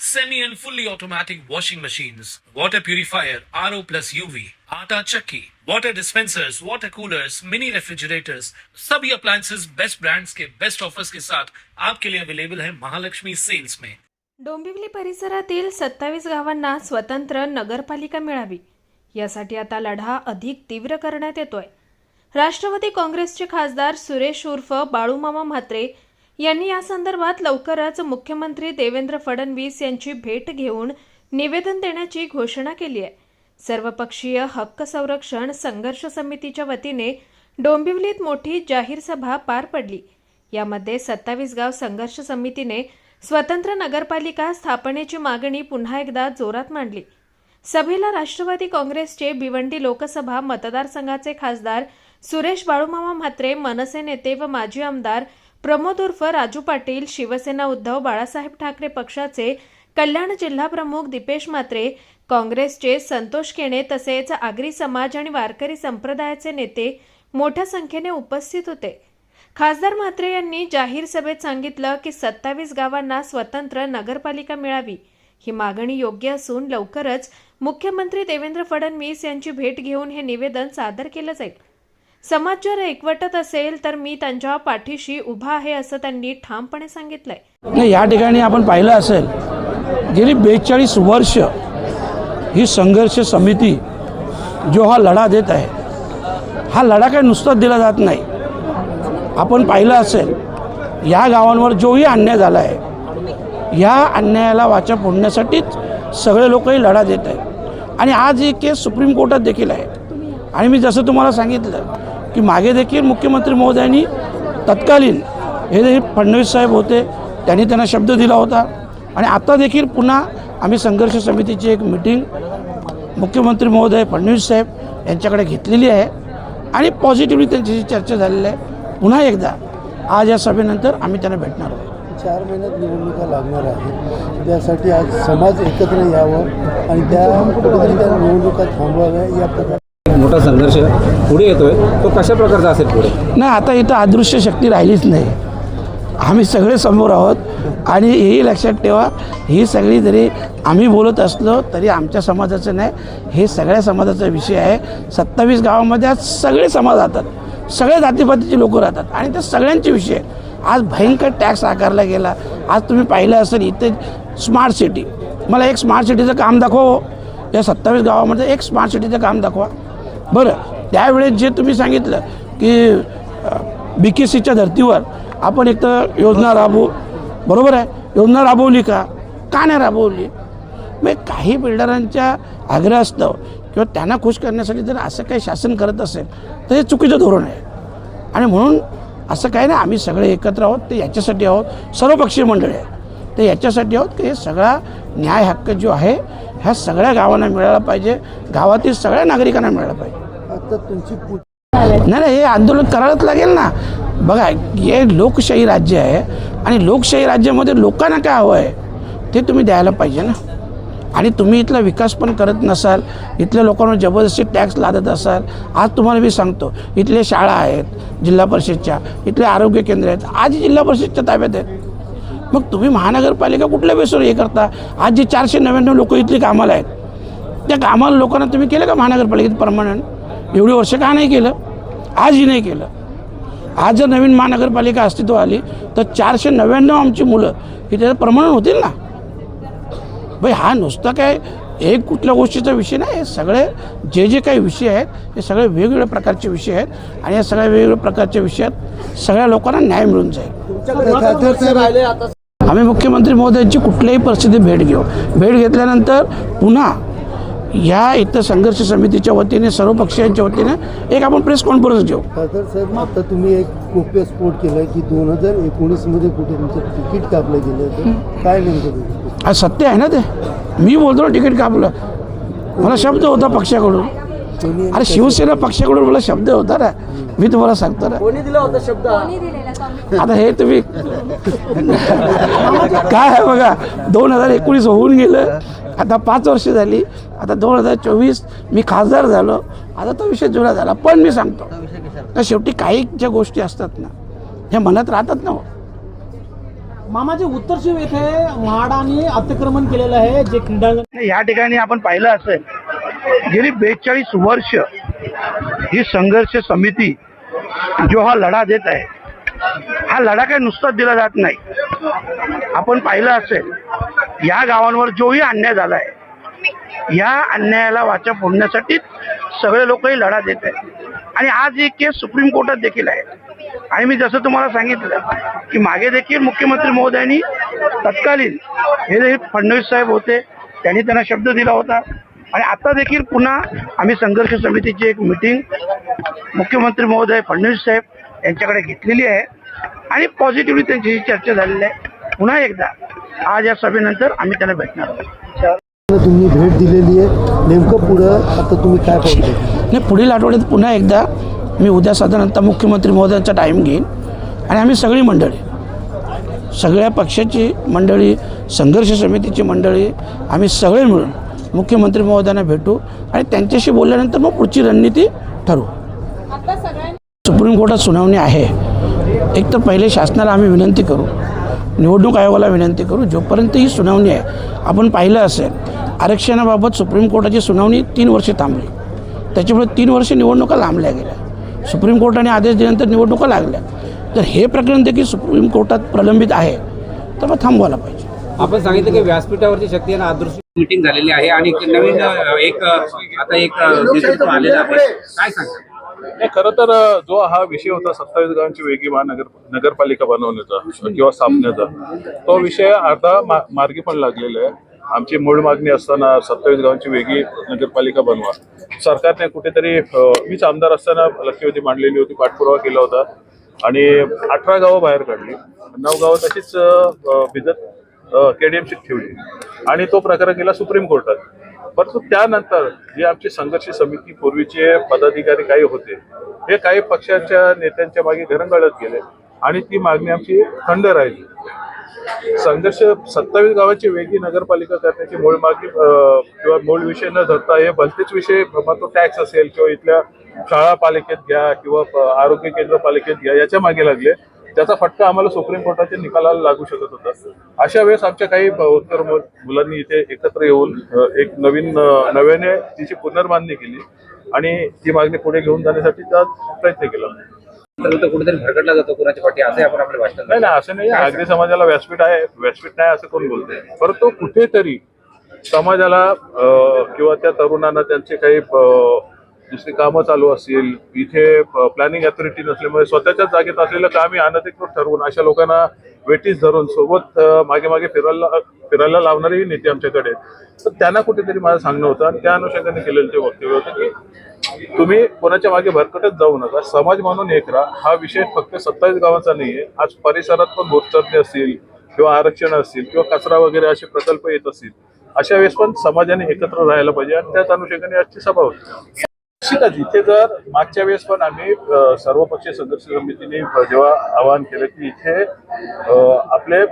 semi and fully automatic washing machines, water purifier, RO plus UV, आटा चक्की, water dispensers, water coolers, mini refrigerators, सभी appliances best brands के best offers के साथ आपके लिए अवेलेबल है महालक्ष्मी सेल्स में डोंबिवली परिसरातील सत्तावीस गावांना स्वतंत्र नगरपालिका मिळावी. यासाठी आता लढा अधिक तीव्र करण्यात येतोय. राष्ट्रवादी काँग्रेसचे खासदार सुरेश उर्फ बाळूमामा म्हात्रे यांनी या संदर्भात लवकरच मुख्यमंत्री देवेंद्र फडणवीस यांची भेट घेऊन निवेदन देण्याची घोषणा केली आहे. सर्वपक्षीय हक्क संरक्षण संघर्ष समितीच्या वतीने डोंबिवलीत मोठी जाहीर सभा पार पडली. यामध्ये सत्तावीस गाव संघर्ष समितीने स्वतंत्र नगरपालिका स्थापनेची मागणी पुन्हा एकदा जोरात मांडली. सभेला राष्ट्रवादी काँग्रेसचे भिवंडी लोकसभा मतदारसंघाचे खासदार सुरेश बाळूमामा म्हात्रे मनसे नेते व माजी आमदार प्रमोद उर्फ राजू पाटील शिवसेना उद्धव बाळासाहेब ठाकरे पक्षाचे कल्याण जिल्हा प्रमुख दीपेश म्हात्रे काँग्रेसचे संतोष केणे तसेच आगरी समाज आणि वारकरी संप्रदायाचे नेते मोठ्या संख्येने उपस्थित होते. खासदार म्हात्रे यांनी जाहीर सभेत सांगितलं की सत्तावीस गावांना स्वतंत्र नगरपालिका मिळावी. ही मागणी योग्य असून लवकरच मुख्यमंत्री देवेंद्र फडणवीस यांची भेट घेऊन हे निवेदन सादर केलं जाईल. समाज जर एकवटत असेल तर मी त्यांच्या पाठीशी उभा आहे असं त्यांनी ठामपणे सांगितलंय. नाही या ठिकाणी आपण पाहिलं असेल गेली बेचाळीस वर्ष ही संघर्ष समिती जो हा लढा देत आहे हा लढा काही नुसताच दिला जात नाही. आपण पाहिलं असेल या गावांवर जोही अन्याय झाला आहे. या अन्यायाला वाचा फोडण्यासाठीच सगळे लोकही लढा देत आहेत. आणि आज ही केस सुप्रीम कोर्टात देखील आहे. आणि मी जसं तुम्हाला सांगितलं की मागे देखील मुख्यमंत्री महोदयांनी तत्कालीन हे जे फडणवीस साहेब होते त्यांनी त्यांना शब्द दिला होता. आणि आता देखील पुन्हा आम्ही संघर्ष समितीची एक मिटिंग मुख्यमंत्री महोदय फडणवीस साहेब यांच्याकडे घेतलेली आहे. आणि पॉझिटिव्हली त्यांच्याशी चर्चा झालेली आहे. पुन्हा एकदा आज या सभेनंतर आम्ही त्यांना भेटणार आहोत. चार महिन्यात निवडणुका लागणार आहेत. त्यासाठी आज समाज एकत्र यावं आणि त्या कुठेतरी त्या निवडणुका थांबवाव्या या प्रकारे मोठा संघर्ष पुढे येतोय. तो कशा प्रकारचा असेल पुढे? नाही आता इथं अदृश्य शक्ती राहिलीच नाही. आम्ही सगळे समोर आहोत आणि हेही लक्षात ठेवा ही सगळी जरी आम्ही बोलत असलो तरी आमच्या समाजाचं नाही. हे सगळ्या समाजाचा विषय आहे. सत्तावीस गावामध्ये आज सगळे समाज राहतात. सगळे जातीपातीचे लोक राहतात. आणि ते सगळ्यांचे विषय आहे. आज भयंकर टॅक्स आकारला गेला. आज तुम्ही पाहिलं असेल इथे स्मार्ट सिटी. मला एक स्मार्ट सिटीचं काम दाखवा हो. या सत्तावीस गावामध्ये एक स्मार्ट सिटीचं काम दाखवा. बरं त्यावेळेस जे तुम्ही सांगितलं की बी के सीच्या धर्तीवर आपण एक तर योजना राबवू बरोबर आहे? योजना राबवली का? का नाही राबवली? मग काही बिल्डरांच्या आग्रहास्तव किंवा त्यांना खुश करण्यासाठी जर असं काही शासन करत असेल तर हे चुकीचं धोरण आहे. आणि म्हणून असं काही नाही आम्ही सगळे एकत्र आहोत ते याच्यासाठी आहोत सर्वपक्षीय मंडळी आहे ते याच्यासाठी आहोत की हे सगळा न्याय हक्क जो आहे ह्या सगळ्या गावांना मिळाला पाहिजे गावातील सगळ्या नागरिकांना मिळाला पाहिजे. तर तुमची नाही नाही हे आंदोलन करावंच लागेल ना. बघा हे लोकशाही राज्य आहे आणि लोकशाही राज्यामध्ये लोकांना काय हवं आहे ते तुम्ही द्यायला पाहिजे ना. आणि तुम्ही इथला विकास पण करत नसाल इथल्या लोकांवर जबरदस्ती टॅक्स लादत असाल आज तुम्हाला मी सांगतो इथल्या शाळा आहेत जिल्हा परिषदच्या इथले आरोग्य केंद्र आहेत आज जिल्हा परिषदच्या ताब्यात आहेत. मग तुम्ही महानगरपालिका कुठल्या बेसवर हे करता? आज जे चारशे नव्याण्णव लोक इथली कामाला आहेत त्या कामाला लोकांना तुम्ही केलं का महानगरपालिकेत परमनंट? एवढी वर्ष का नाही केलं? आजही नाही केलं. आज जर नवीन महानगरपालिका अस्तित्व आली तर चारशे नव्याण्णव आमची मुलं की त्याचं प्रमाण होतील ना? भाई हा नुसता काय एक कुठल्या गोष्टीचा विषय नाही. हे सगळे जे जे काही विषय आहेत हे सगळे वेगवेगळ्या प्रकारचे विषय आहेत आणि या सगळ्या वेगवेगळ्या प्रकारच्या विषयात सगळ्या लोकांना न्याय मिळून जाईल. आम्ही मुख्यमंत्री महोदयांची कुठल्याही परिस्थितीत भेट घेऊ. भेट घेतल्यानंतर पुन्हा या इथं संघर्ष समितीच्या वतीने सर्व पक्षांच्या वतीने एक आपण प्रेस कॉन्फरन्स घेऊ. खासदार साहेब आता तुम्ही एक गोप्य स्फोट केला की दोन हजार एकोणीसमध्ये कुठे तुमचं तिकीट कापलं गेलं होतं? काय नेमकं आज सत्य आहे ना ते? मी बोलतो ना तिकीट कापलं. मला शब्द होता पक्षाकडून. अरे शिवसेना पक्षाकडून मला शब्द होता ना. मी तुम्हाला सांगतो ना. कोणी दिला होता शब्द? आता हे तुम्ही काय आहे बघा दोन हजार एकोणीस होऊन गेलं. आता पाच वर्ष झाली. आता दोन हजार चोवीस मी खासदार झालो. आता तो विषय जुना झाला. पण मी सांगतो तर शेवटी काही ज्या गोष्टी असतात ना ह्या मनात राहतात ना हो. मामाचे उत्तर शिव येथे म्हाडाने अतिक्रमण केलेलं आहे जे क्रीडांगण या ठिकाणी आपण पाहिलं असेल गेली बेचाळीस वर्ष ही संघर्ष समिती जो हा लढा देत आहे हा लढा काही नुसताच दिला जात नाही. आपण पाहिलं असेल या गावांवर जोही अन्याय झाला आहे या अन्यायाला वाचा फोडण्यासाठी सगळे लोकही लढा देत आहेत. आणि आज ही केस सुप्रीम कोर्टात देखील आहे. आणि मी जसं तुम्हाला सांगितलं की मागे देखील मुख्यमंत्री महोदयांनी तत्कालीन हे फडणवीस साहेब होते त्यांनी त्यांना शब्द दिला होता. आणि आता देखील पुन्हा आम्ही संघर्ष समितीची एक मिटिंग मुख्यमंत्री महोदय फडणवीस साहेब यांच्याकडे घेतलेली आहे. आणि पॉझिटिव्हली त्यांची चर्चा झालेली आहे. पुन्हा एकदा आज या सभेनंतर आम्ही त्यांना भेटणार आहोत. तुम्ही भेट दिलेली आहे. नेमकं पुढं आता तुम्ही काय पाहताय नाही पुढील आठवड्यात पुन्हा एकदा मी उद्या साधारणतः मुख्यमंत्री महोदयांचा टाईम घेईन. आणि आम्ही सगळी मंडळी सगळ्या पक्षाची मंडळी संघर्ष समितीची मंडळी आम्ही सगळे मिळून मुख्यमंत्री महोदयांना भेटू आणि त्यांच्याशी बोलल्यानंतर मग पुढची रणनीती ठरवू. सुप्रीम कोर्टात सुनावणी आहे. एक तर पहिले शासनाला आम्ही विनंती करू निवडणूक आयोगाला विनंती करू जोपर्यंत ही सुनावणी आहे आपण पाहिलं असेल आरक्षणाबाबत सुप्रीम कोर्टाची सुनावणी तीन वर्षे थांबली. त्याच्यामुळे तीन वर्ष निवडणुका लांबल्या गेल्या. सुप्रीम कोर्टाने आदेश दिल्यानंतर निवडणुका लागल्या. तर हे प्रकरण देखील सुप्रीम कोर्टात प्रलंबित आहे. तर मग थांबवायला पाहिजे. आपण सांगितलं की व्यासपीठावरची शक्ती आणि आदृश्य मीटिंग झालेली आहे आणि नवीन एक आता एक अ, नेतृत्व आलेलं आहे. काय सांगतात नाही खरं तर जो हा विषय होता सत्तावीस गावांची वेगळी महानगर नगरपालिका बनवण्याचा किंवा स्थापनेचा तो विषय आता मा- मार्गी पण लागलेला आहे. आमची मूळ मागणी असताना सत्तावीस गावांची वेगळी नगरपालिका बनवा. सरकारने कुठेतरी मीच आमदार असताना लक्षवेधी मांडलेली होती पाठपुरावा केला होता. आणि अठरा गावं बाहेर काढली. नऊ गावं तशीच भिजत केडीएमसीत ठेवली. आणि तो प्रकरण गेला सुप्रीम कोर्टात परंतु त्यानंतर जी आमची संघर्ष समिती पूर्वीचे पदाधिकारी काही होते हे काही पक्षाच्या नेत्यांच्या मागे घरंगळत गेले आणि ती मागणी आमची थंड राहिली. संघर्ष सत्तावीस गावाची वेगळी नगरपालिका करण्याची मूळ मागणी किंवा मूळ विषय न धरता हे भलतेच विषय तो टॅक्स असेल किंवा इथल्या शाळा पालिकेत घ्या किंवा आरोग्य केंद्र पालिकेत घ्या याच्या मागे लागले. त्याचा फटका आम्हाला सुप्रीम कोर्टाच्या निकालाला लागू शकत होता. अशा वेळेस आमच्या काही उत्तर मुलांनी इथे एकत्र येऊन एक नवीन नव्याने तिची पुनर्बांधणी केली आणि ती मागणी पुढे घेऊन जाण्यासाठीचा प्रयत्न केला. कुठेतरी भरकटला जातो कुणाच्या पाठी असं आपण आपल्या भाषणात नाही नाही असं नाही. आगरी समाजाला व्यासपीठ आहे व्यासपीठ नाही असं कोण बोलतंय. परंतु कुठेतरी समाजाला किंवा त्या तरुणांना त्यांचे काही दुसरी कामं चालू असतील इथे प्लॅनिंग अथॉरिटी नसल्यामुळे स्वतःच्याच जागेत असलेलं काम हे अनधिकृत ठरवून अशा लोकांना वेटीस धरून सोबत मागे मागे फिरायला फिरायला लावणारेही नेते आमच्याकडे तर त्यांना कुठेतरी माझं सांगणं होतं आणि त्या अनुषंगाने केलेलं ते वक्तव्य होतं की तुम्ही कोणाच्या मागे भरकटच जाऊ नका समाज म्हणून एक राहा. हा विषय फक्त सत्तावीस गावांचा नाहीये. आज परिसरात पण भोटचरणे असतील किंवा आरक्षण असतील किंवा कचरा वगैरे असे प्रकल्प येत असतील अशा वेळेस पण समाजाने एकत्र राहायला पाहिजे आणि त्याच अनुषंगाने आजची सभा होती निश्चितच इथे जर मागच्या वेळेस पण आम्ही सर्वपक्षीय संघर्ष समितीने जेव्हा आवाहन केलं की इथे आपले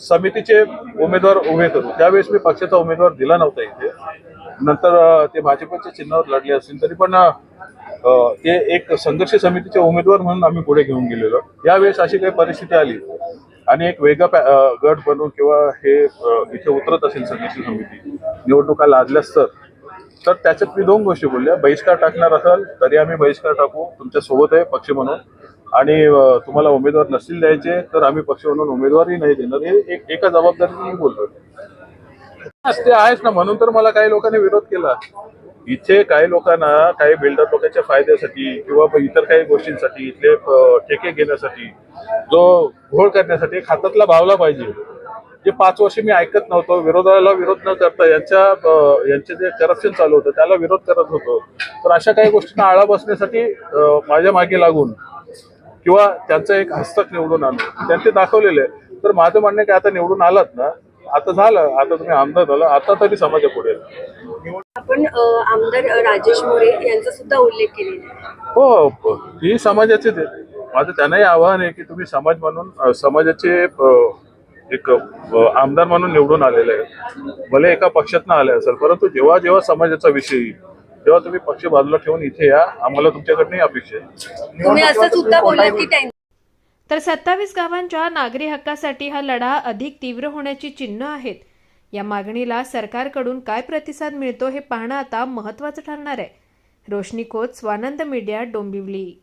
समितीचे उमेदवार उभे करू. त्यावेळेस मी पक्षाचा उमेदवार दिला नव्हता इथे. नंतर ते भाजपच्या चिन्हावर लढले असतील तरी पण ते एक संघर्ष समितीचे उमेदवार म्हणून आम्ही पुढे घेऊन गेलेलो. यावेळेस अशी काही परिस्थिती आली. आणि एक वेगळा पॅ- गट बनवून किंवा हे इथे उतरत असेल संघर्ष समिती निवडणुका लादल्यास तर. तर त्याच्यात मी दोन गोष्टी बोलल्या. बहिष्कार टाकणार असाल तरी आम्ही बहिष्कार टाकू. तुमच्यासोबत आहे पक्ष म्हणून. आणि तुम्हाला उमेदवार नसतील द्यायचे तर आम्ही पक्ष म्हणून उमेदवारही नाही देणार. हे एक एका जबाबदारीने मी बोलतोय. ते आहेच ना. म्हणून तर मला काही लोकांनी विरोध केला. इथे काही लोकांना काही बिल्डर लोकांच्या फायद्यासाठी किंवा इतर काही गोष्टींसाठी इथले ठेके घेण्यासाठी जो घोळ करण्यासाठी एक हातातला भावला पाहिजे. जे पाच वर्ष मी ऐकत नव्हतो विरोधाला विरोध न करता यांच्या यांचे जे करप्शन चालू होतं त्याला विरोध करत होतो. तर अशा काही गोष्टींना आळा बसण्यासाठी माझ्या मागे लागून किंवा त्यांचं एक हस्तक निवडून आणून त्यांचे दाखवलेले. तर माझं म्हणणं की आता निवडून आलात ना आता झालं आता तुम्ही आमदार झाला आता तरी समाजा पुढे आपण आमदार राजेश मोरे यांचा सुद्धा उल्लेख केलेला हो प- ही समाजाचेच आहे. माझं त्यांनाही आव्हान आहे की तुम्ही समाज म्हणून समाजाचे एक आमदार म्हणून निवडून आलेले आहे भले एका पक्षातनं आले असेल परंतु जेव्हा जेव्हा समाजाचा विषय येईल तेव्हा तुम्ही पक्ष बाजूला ठेवून इथे या. आम्हाला तुमच्याकडनंही अपेक्षा आहे. तुम्ही असं सुद्धा बोललात की त्यां- तर सत्तावीस गावांच्या नागरी हक्कासाठी हा लढा अधिक तीव्र होण्याची चिन्ह आहेत. या मागणीला सरकारकडून काय प्रतिसाद मिळतो हे पाहणं आता महत्त्वाचं ठरणार आहे. रोशनी खोत स्वानंद मीडिया डोंबिवली.